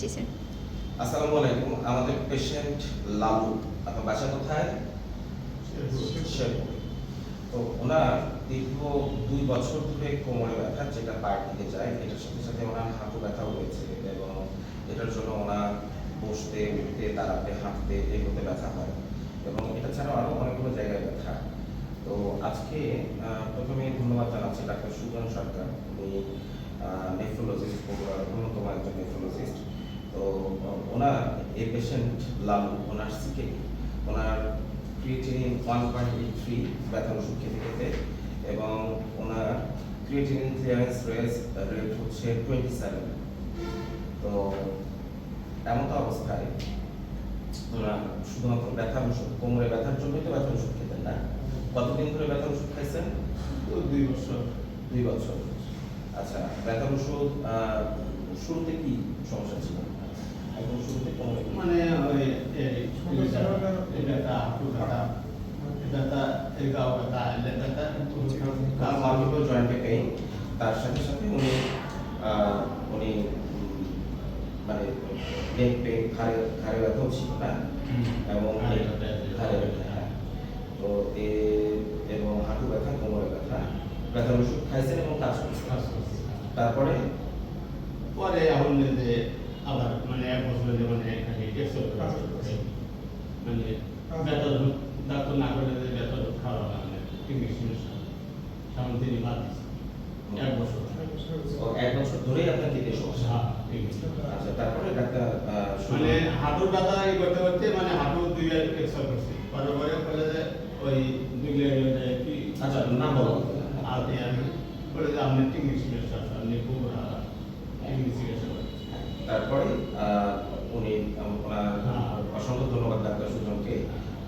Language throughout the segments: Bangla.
জি স্যার। আসসালামু আলাইকুম। আমাদের পেশেন্ট লালু আপনার বাসা কোথায়? তো ওনার দীর্ঘ দুই বছর ধরে কোমরে ব্যথা যেটা পায়ের দিকে যায় এটার সাথে সাথে ওনার হাঁটু ব্যথাও রয়েছে এবং এটার জন্য ওনার বসতে উঠতে দাঁড়াতে হাঁটতে এগোতে ব্যথা হয় এবং এটা ছাড়াও আরও অনেকগুলো জায়গায় ব্যথা। তো আজকে প্রথমে ধন্যবাদ জানাচ্ছি ডাক্তার সুজন সরকার। উনি নেফ্রোলজিস্ট অন্যতম একজন নেফ্রোলজিস্ট তো ওনার এই পেশেন্ট লালু ওনার সিকে ওনার creatinine one point eight three ব্যথার ওষুধ খেতে খেতে এবং ওনার ক্রিয়েটিনিন ক্লিয়ারেন্স রেস রেট হচ্ছে টোয়েন্টি সেভেন তো এমন অবস্থায় ওনার শুধুমাত্র ব্যথার ওষুধ কোমরে ব্যথার জন্যই তো ব্যথার ওষুধ খেতেন না? কতদিন ধরে ব্যথার ওষুধ খাইছেন? দুই বছর। দুই বছর। আচ্ছা ব্যথার ওষুধ শুরুতে কি সমস্যা ছিল? একদম শুরুতে কোমরে মানে জয়েন্টে পেইন তার সাথে সাথে উনি উনি মানে নেক পেইন ঘাড়ে ঘাড়ে ব্যথাও ছিল না? এবং ঘাড়ে ব্যথা, তো এ এবং হাঁটু ব্যথা কোমরে ব্যথা ব্যথার ওষুধ খাইছেন এবং কাজ করছে তারপরে? পরে এখন যে আবার মানে এক বছর যে মানে খালি একশো মানে ওষুধ ডাক্তার না করলে ওষুধ খাওয়া মানে ইংলিশ সামনে তিনি বাদ এক বছর। ও এক বছর ধরেই আপনার দিতে সমস্যা হ্যাঁ, ইংলিশ। আচ্ছা তারপরে ডাক্তার মানে হাঁটুর ব্যথা এই করতে করতে মানে হাঁটু দুই এক্সার করছি পরে পরে বলে যে ওই দুই লেগে কি? আচ্ছা, নাম বলো। আর এই আমি বলে যে আপনি ইংলিশ চিকিৎসা আপনি খুব ইংলিশ তারপরে উনি ওনার। অসংখ্য ধন্যবাদ ডাক্তার সুজনকে।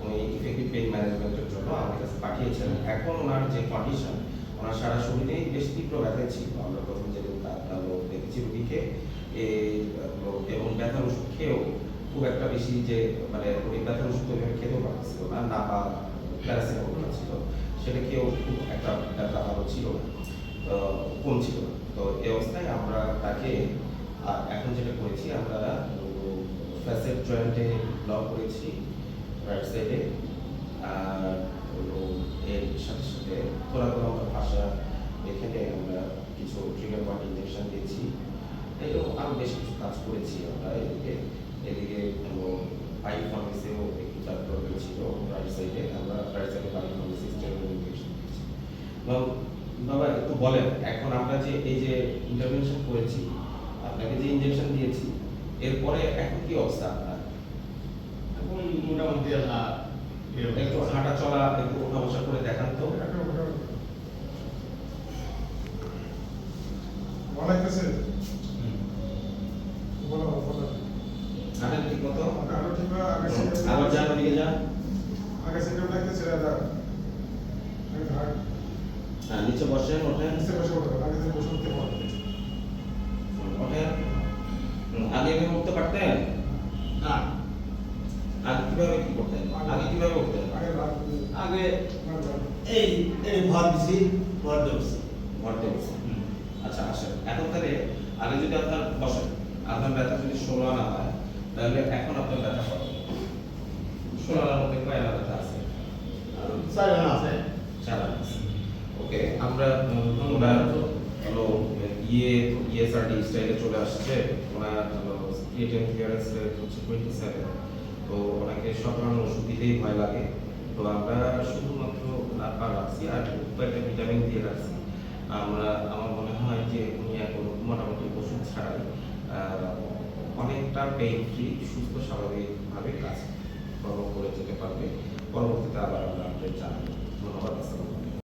উনি ইফেক্টিভ পেইন ম্যানেজমেন্টের জন্য আমার কাছে পাঠিয়েছেন। এখন ওনার যে কন্ডিশন ওনার সারা শরীরেই বেশ তীব্র ব্যথা ছিল। আমরা প্রথম যেদিন তা- আমরা দেখেছি রুগীকে এবং ব্যথার ওষুধ খেয়েও খুব একটা বেশি যে মানে উনি ব্যথার ওষুধ ওইভাবে খেতেও পারছিল না না বা প্যারাসিটামল ছিল, সেটা খেয়েও খুব একটা ব্যথা ভালো ছিল না, তো কম ছিল না। তো এই অবস্থায় আমরা তাকে আর এখন যেটা করেছি, আমরা ফ্যাসেট জয়েন্টে ব্লক করেছি রাইট সাইডে আর হলো এর সাথে সাথে তোরা তোরা ভাষা এখানে আমরা কিছু ট্রিগার পয়েন্ট ইঞ্জেকশন দিয়েছি। এরকম আরও বেশ কিছু কাজ করেছি আমরা এদিকে। এদিকে পাইপ ফার্মেসিও একটু চাপ দরকার ছিল রাইট সাইডে আমরা রাইট সাইডে পাইপ ফার্মেসি স্টেরয়েড ইঞ্জেকশন দিয়েছি। বাবা, একটু বলেন, এখন আমরা যে, এই যে ইন্টারভেনশন করেছি আপনাকে যে ইনজেকশন দিয়েছি এরপরে এখন কি অবস্থা আপনার? এখন মোটামুটি একটু হাঁটা চলা একটু ওঠা বসা করে দেখান তো। আবার যান। ওদিকে যান হ্যাঁ নিচে বসেন ওঠেন। নিচে বসে ওঠো পারতেন না। আগে কীভাবে কি করতেন? আগে কীভাবে উঠতেন আগে। এই এই ভর দিছি ভর আচ্ছা আসেন। এখন তাহলে আগে যদি আপনার বসেন। আপনার ব্যথা যদি ষোলো আনা হয় তাহলে এখন আপনার ব্যথা কত? ষোলো আনার মধ্যে কয় আনা ব্যথা আছে? চার জন আছে। চার আনা আছে। ওকে আমরা হলো ইয়ে ইএসআরডি স্টাইলে চলে আসছে, ওনার ক্রিয়েটিভ ক্লিয়ারেন্স হচ্ছে টোয়েন্টি সেভেন তো ওনাকে সব ধরনের ওষুধ দিতেই ভয় লাগে। তো আমরা শুধুমাত্র নাপা রাখছি আর কয়েকটা ভিটামিন দিয়ে রাখছি। আমরা, আমার মনে হয় যে উনি এখন মোটামুটি ওষুধ ছাড়াই অনেকটা পেইন ফ্রি সুস্থ, স্বাভাবিকভাবে কাজ করে যেতে পারবে। পরবর্তীতে আবার আমরা আপডেট জানাব। ধন্যবাদ, আসসালামু